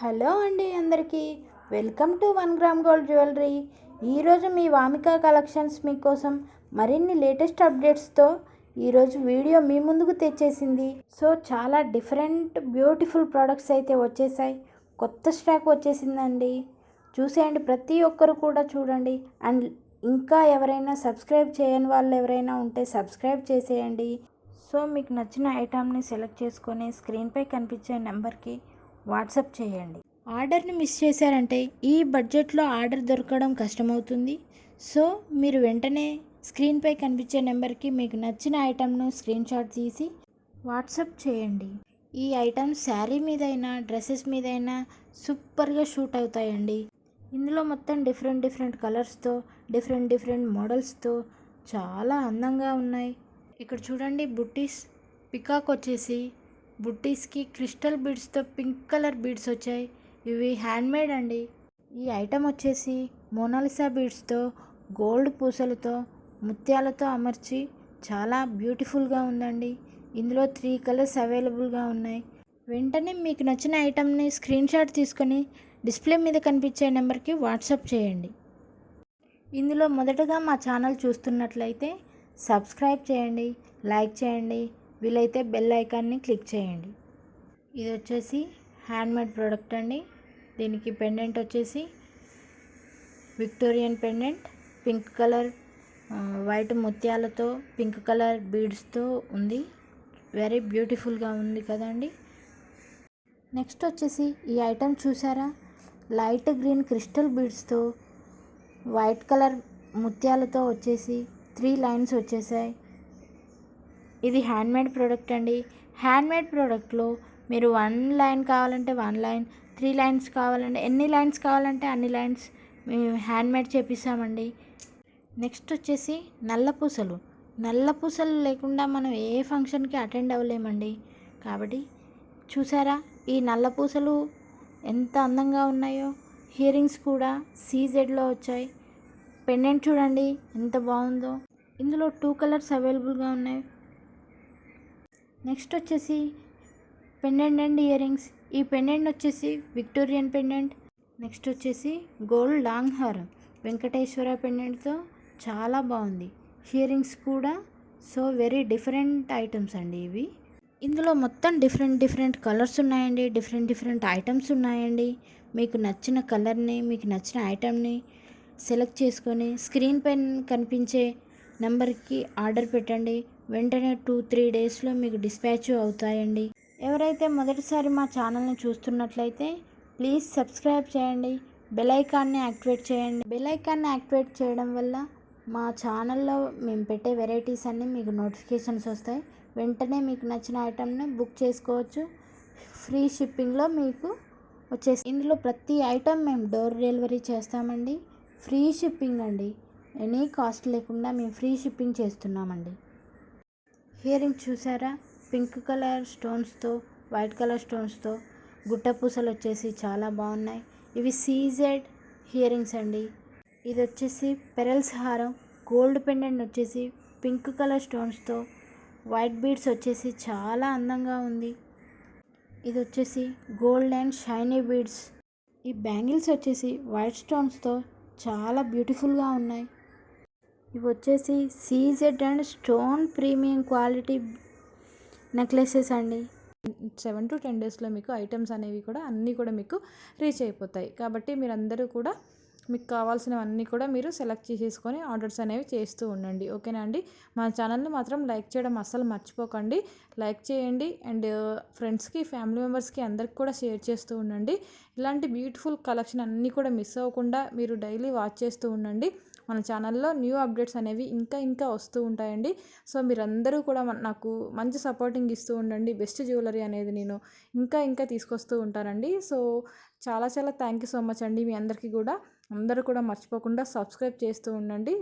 Hello అండి అందరికీ. Welcome to one gram gold jewellery. ఈరోజు మీ వామిక కలెక్షన్స్ మీకోసం మరిన్ని లేటెస్ట్ అప్డేట్స్తో ఈరోజు వీడియో మీ ముందుకు తెచ్చేసింది. సో చాలా డిఫరెంట్ బ్యూటిఫుల్ ప్రోడక్ట్స్ అయితే వచ్చేసాయి. కొత్త స్టాక్ వచ్చేసిందండి. చూసేయండి ప్రతి ఒక్కరు కూడా చూడండి. అండ్ ఇంకా ఎవరైనా సబ్స్క్రైబ్ చేయని వాళ్ళు ఎవరైనా ఉంటే సబ్స్క్రైబ్ చేసేయండి. సో మీకు నచ్చిన ఐటమ్ని సెలెక్ట్ చేసుకొని స్క్రీన్పై కనిపించే నెంబర్కి వాట్సాప్ చేయండి. ఆర్డర్ని మిస్ చేశారంటే ఈ బడ్జెట్లో ఆర్డర్ దొరకడం కష్టమవుతుంది. సో మీరు వెంటనే స్క్రీన్పై కనిపించే నెంబర్కి మీకు నచ్చిన ఐటమ్ను స్క్రీన్షాట్ తీసి వాట్సాప్ చేయండి. ఈ ఐటమ్ శారీ మీదైనా డ్రెస్సెస్ మీదైనా సూపర్గా షూట్ అవుతాయండి. ఇందులో మొత్తం డిఫరెంట్ డిఫరెంట్ కలర్స్తో డిఫరెంట్ డిఫరెంట్ మోడల్స్తో చాలా అందంగా ఉన్నాయి. ఇక్కడ చూడండి బుట్టీస్ పికాక్ వచ్చేసి బుట్టీస్కి క్రిస్టల్ బీడ్స్తో పింక్ కలర్ బీడ్స్ వచ్చాయి. ఇవి హ్యాండ్మేడ్ అండి. ఈ ఐటమ్ వచ్చేసి మోనాలిసా బీడ్స్తో గోల్డ్ పూసలతో ముత్యాలతో అమర్చి చాలా బ్యూటిఫుల్గా ఉందండి. ఇందులో త్రీ కలర్స్ అవైలబుల్గా ఉన్నాయి. వెంటనే మీకు నచ్చిన ఐటమ్ని స్క్రీన్ షాట్ తీసుకొని డిస్ప్లే మీద కనిపించే నెంబర్కి వాట్సాప్ చేయండి. ఇందులో మొదటగా మా ఛానల్ చూస్తున్నట్లయితే సబ్స్క్రైబ్ చేయండి లైక్ చేయండి వీలైతే బెల్ ఐకాన్ని క్లిక్ చేయండి. ఇది వచ్చేసి హ్యాండ్మేడ్ ప్రోడక్ట్ అండి. దీనికి పెండెంట్ వచ్చేసి Victorian pendant. Pink colour white ముత్యాలతో pink colour బీడ్స్తో ఉంది. వెరీ బ్యూటిఫుల్గా ఉంది కదండి. నెక్స్ట్ వచ్చేసి ఈ ఐటెం చూసారా? లైట్ గ్రీన్ క్రిస్టల్ బీడ్స్తో వైట్ కలర్ ముత్యాలతో వచ్చేసి త్రీ లైన్స్ వచ్చేసాయి. ఇది హ్యాండ్మేడ్ ప్రోడక్ట్ అండి. హ్యాండ్మేడ్ ప్రోడక్ట్లో మీరు వన్ లైన్ కావాలంటే వన్ లైన్ త్రీ లైన్స్ కావాలంటే ఎన్ని లైన్స్ కావాలంటే అన్ని లైన్స్ మేము హ్యాండ్మేడ్ చేపిస్తామండి. నెక్స్ట్ వచ్చేసి నల్ల పూసలు. నల్ల పూసలు లేకుండా మనం ఏ ఫంక్షన్కి అటెండ్ అవ్వలేమండి. కాబట్టి చూసారా ఈ నల్ల పూసలు ఎంత అందంగా ఉన్నాయో. హియరింగ్స్ కూడా సీజెడ్లో వచ్చాయి. పెండెంట్ చూడండి ఎంత బాగుందో. ఇందులో టూ కలర్స్ అవైలబుల్గా ఉన్నాయి. నెక్స్ట్ వచ్చేసి పెండెంట్ అండ్ ఇయరింగ్స్. ఈ పెండెంట్ వచ్చేసి విక్టోరియన్ పెండెంట్. నెక్స్ట్ వచ్చేసి గోల్డ్ లాంగ్ హారం వెంకటేశ్వర పెండెంట్తో చాలా బాగుంది. హియరింగ్స్ కూడా. సో వెరీ డిఫరెంట్ ఐటమ్స్ అండి ఇవి. ఇందులో మొత్తం డిఫరెంట్ డిఫరెంట్ కలర్స్ ఉన్నాయండి. డిఫరెంట్ డిఫరెంట్ ఐటమ్స్ ఉన్నాయండి. మీకు నచ్చిన కలర్ని మీకు నచ్చిన ఐటమ్ని సెలెక్ట్ చేసుకొని స్క్రీన్ పైన కనిపించే నెంబర్కి ఆర్డర్ పెట్టండి. వెంటనే టూ త్రీ డేస్లో మీకు డిస్పాచ్ అవుతాయండి. ఎవరైతే మొదటిసారి మా ఛానల్ని చూస్తున్నట్లయితే ప్లీజ్ సబ్స్క్రైబ్ చేయండి. బెల్ ఐకాన్ని యాక్టివేట్ చేయండి. బెల్ ఐకాన్ని యాక్టివేట్ చేయడం వల్ల మా ఛానల్లో మేము పెట్టే వెరైటీస్ అన్నీ మీకు నోటిఫికేషన్స్ వస్తాయి. వెంటనే మీకు నచ్చిన ఐటమ్ని బుక్ చేసుకోవచ్చు. ఫ్రీ షిప్పింగ్లో మీకు వచ్చేసి ఇందులో ప్రతి ఐటమ్ మేము డోర్ డెలివరీ చేస్తామండి. ఫ్రీ షిప్పింగ్ అండి. ఎనీ కాస్ట్ లేకుండా మేము ఫ్రీ షిప్పింగ్ చేస్తున్నామండి. హియరింగ్ చూసారా? పింక్ కలర్ స్టోన్స్తో వైట్ కలర్ స్టోన్స్తో గుట్ట పూసలు వచ్చేసి చాలా బాగున్నాయి. ఇవి సీజెడ్ హియరింగ్స్ అండి. ఇది వచ్చేసి పెరల్స్ హారం గోల్డ్ పెండెంట్ వచ్చేసి పింక్ కలర్ స్టోన్స్తో వైట్ బీడ్స్ వచ్చేసి చాలా అందంగా ఉంది. ఇది వచ్చేసి గోల్డ్ అండ్ షైనీ బీడ్స్. ఈ బ్యాంగిల్స్ వచ్చేసి వైట్ స్టోన్స్తో చాలా బ్యూటిఫుల్గా ఉన్నాయి. ఇవి వచ్చేసి CZ and stone premium quality necklaces అండి. సెవెన్ టు టెన్ డేస్లో మీకు ఐటమ్స్ అనేవి కూడా అన్నీ కూడా మీకు రీచ్ అయిపోతాయి. కాబట్టి మీరందరూ కూడా మీకు కావాల్సినవన్నీ కూడా మీరు సెలెక్ట్ చేసేసుకొని ఆర్డర్స్ అనేవి చేస్తూ ఉండండి. ఓకేనా అండి? మా ఛానల్ని మాత్రం లైక్ చేయడం అస్సలు మర్చిపోకండి. లైక్ చేయండి అండ్ ఫ్రెండ్స్కి ఫ్యామిలీ మెంబర్స్కి అందరికి కూడా షేర్ చేస్తూ ఉండండి. ఇలాంటి బ్యూటిఫుల్ కలెక్షన్ అన్నీ కూడా మిస్ అవ్వకుండా మీరు డైలీ వాచ్ చేస్తూ ఉండండి. మన ఛానల్లో న్యూ అప్డేట్స్ అనేవి ఇంకా ఇంకా వస్తూ ఉంటాయండి. సో మీరందరూ కూడా నాకు మంచి సపోర్టింగ్ ఇస్తూ ఉండండి. బెస్ట్ జ్యువెలరీ అనేది నేను ఇంకా ఇంకా తీసుకొస్తూ ఉంటానండి. సో చాలా చాలా థ్యాంక్ యూ సో మచ్ అండి మీ అందరికీ కూడా. అందరూ కూడా మర్చిపోకుండా సబ్స్క్రైబ్ చేస్తూ ఉండండి.